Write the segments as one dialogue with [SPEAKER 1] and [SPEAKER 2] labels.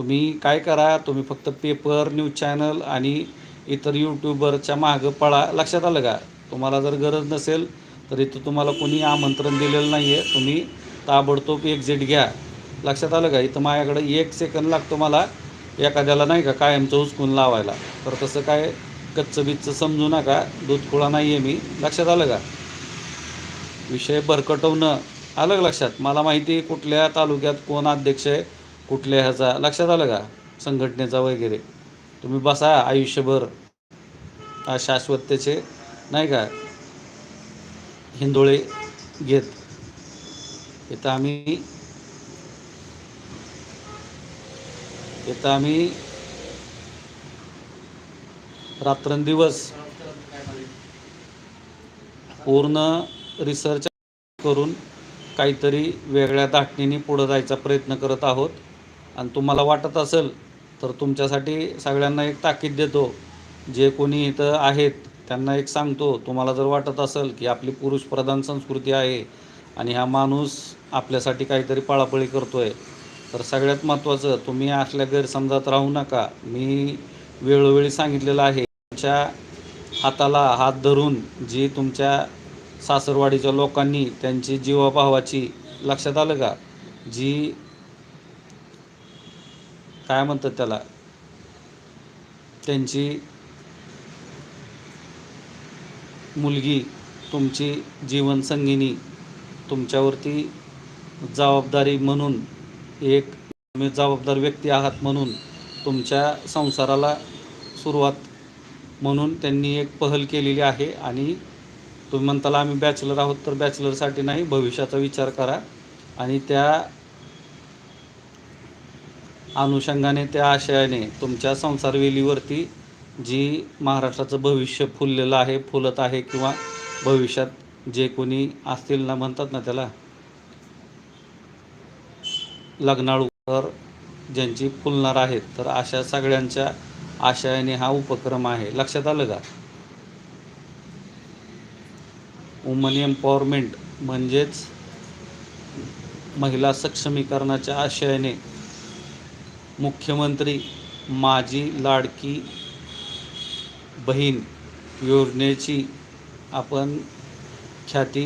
[SPEAKER 1] तुम्ही काय करा तुम्ही फक्त पेपर न्यूज चॅनल आणि इतर यूट्यूबरच्या मागं पळा. लक्षात आलं का? तुम्हाला जर गरज नसेल तर इथं तुम्हाला कोणी आमंत्रण दिलेलं नाही आहे तुम्ही ताबडतोब एक्झिट घ्या. लक्षात आलं का? इथं माझ्याकडं एक सेकंद लागतो मला. एखाद्याला नाही का कायमचं हुसकून लावायला? तर तसं काय कच्चं बिच्चं समजू नका. दूध खुळा नाही आहे मी. लक्षात आलं का? विषय भरकटवणं आलं लक्षात? मला माहिती आहे कुठल्या तालुक्यात कोण अध्यक्ष आहे. कुठल्या ह्याचा? लक्षात आलं का? संघटनेचा वगैरे. तुम्ही बसा आयुष्यभर. शाश्वततेचे नाही का? हिंदोळे घेत. इथं आम्ही इथं आम्ही रात्रंदिवस पूर्ण रिसर्च करून काहीतरी वेगळ्या धाटणीने पुढं जायचा प्रयत्न करत आहोत. आणि तुम्हाला वाटत असेल तर तुमच्यासाठी सगळ्यांना एक ताकीद देतो. जे कोणी इथं आहेत त्यांना एक सांगतो तुम्हाला जर वाटत असेल की आपली पुरुषप्रधान संस्कृती आहे आणि हा माणूस आपल्यासाठी काहीतरी पळापळी करतो आहे तर सगळ्यात महत्त्वाचं तुम्ही असल्या गैरसमजात राहू नका. मी वेळोवेळी सांगितलेलं आहे तुमच्या हाताला हात धरून जी तुमच्या सासरवाडीच्या लोकांनी त्यांची जीवाभावाची लक्षात आलं का? जी काय म्हणतात त्याला? त्यांची मुलगी तुमची जीवनसंगिनी तुमच्यावरती जबाबदारी म्हणून एक तुम्ही जबाबदार व्यक्ती आहात म्हणून तुमच्या संसाराला सुरुवात म्हणून त्यांनी एक पहल केलेली आहे आणि तुम्ही म्हणताला आम्ही बॅचलर आहोत तर बॅचलरसाठी नाही भविष्याचा विचार करा आणि त्या अनुषंगाने त्या आशयाने तुमच्या संसारवेलीवरती जी महाराष्ट्राचं भविष्य फुललेलं आहे फुलत आहे किंवा भविष्यात जे कोणी असतील ना म्हणतात ना त्याला लग्नाळू तर ज्यांची फुलणार आहेत तर अशा सगळ्यांच्या आशयाने हा उपक्रम आहे. लक्षात आलं का? वुमन एम्पॉवरमेंट म्हणजेच महिला सक्षमीकरणाच्या आशयाने मुख्यमंत्री माझी लाडकी बहीण योजनेची आपण ख्याती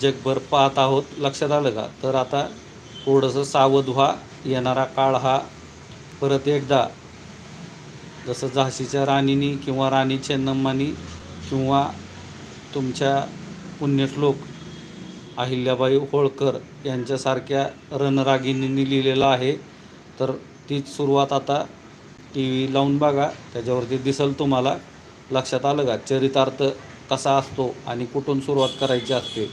[SPEAKER 1] जगभर पाहत आहोत. लक्षात आलं का? तर आता थोडंसं सावध व्हा. येणारा काळ हा परत एकदा जसं झाशीच्या राणीनी किंवा राणी चेन्नम्मानी किंवा तुमच्या पुण्यश्लोक अहिल्याबाई होळकर यांच्यासारख्या रणरागिणींनी लिहिलेलं आहे. तर तीच सुरुवात आता टी व्ही लावून बघा. त्याच्यावरती दिसेल तुम्हाला. लक्षात आलं का? चरितार्थ कसा असतो आणि कुठून सुरुवात करायची असते.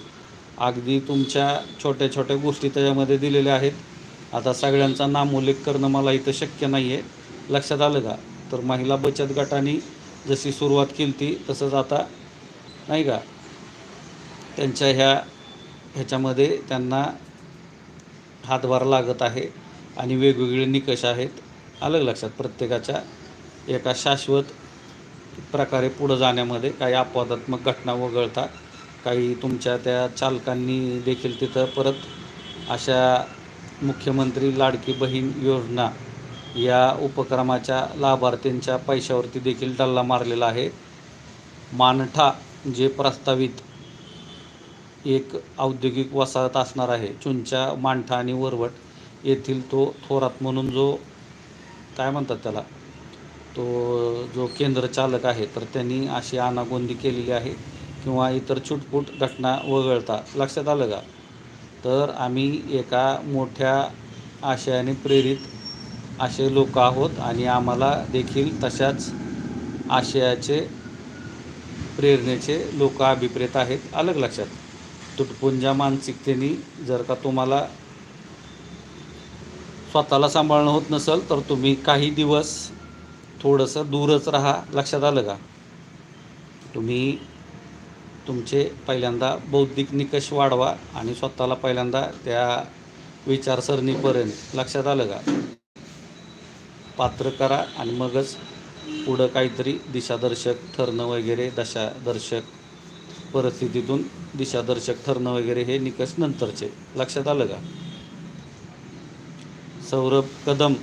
[SPEAKER 1] अगदी तुमच्या छोट्या छोट्या गोष्टी त्याच्यामध्ये दिलेल्या आहेत. आता सगळ्यांचा नामोल्लेख करणं मला इथं शक्य नाही आहे लक्षात आलं का? तर महिला बचत गटाने जशी सुरुवात केली ती तसंच आता नाही का? त्यांच्या ह्या ह्याच्यामध्ये त्यांना हातभार लागत आहे. आणि वेगवेगळे निकष आहेत अलग लक्षात प्रत्येकाच्या एका शाश्वत प्रकारे पुढं जाण्यामध्ये काही अपवादात्मक घटना वगळता काही तुमच्या त्या चालकांनी देखील तिथं परत अशा मुख्यमंत्री लाडकी बहीण योजना या उपक्रमाच्या लाभार्थींच्या पैशावरती देखील डल्ला मारलेला आहे. मानठा जे प्रस्तावित एक औद्योगिक वसाहत असणार आहे चुंचा मांठा आणि वरवट येथील तो थोरात म्हणून जो काय म्हणतात त्याला तो जो केंद्र चालक आहे तर त्यांनी अशी आनागोंदी केलेली आहे किंवा इतर छुटपूट घटना वगळता. लक्षात आलं का? तर आम्ही एका मोठ्या आशयाने प्रेरित असे लोक आहोत आणि आम्हाला देखील तशाच आशयाचे प्रेरणेचे लोक अभिप्रेत आहेत. अलग लक्षात? तुटपुंजा मानसिकतेने जर का तुम्हाला स्वतःला सांभाळणं होत नसेल तर तुम्ही काही दिवस थोडंसं दूरच राहा. लक्षात आलं का? तुम्ही तुमचे पहिल्यांदा बौद्धिक निकष वाढवा आणि स्वतःला पहिल्यांदा त्या विचारसरणीपर्यंत. लक्षात आलं का? पात्र करा आणि मगच पुढं काहीतरी दिशादर्शक ठरणं वगैरे दशादर्शक परिस्थितीतून दिशादर्शक ठरणं वगैरे हे निकष नंतरचे. लक्षात आलं का? सौरभ कदम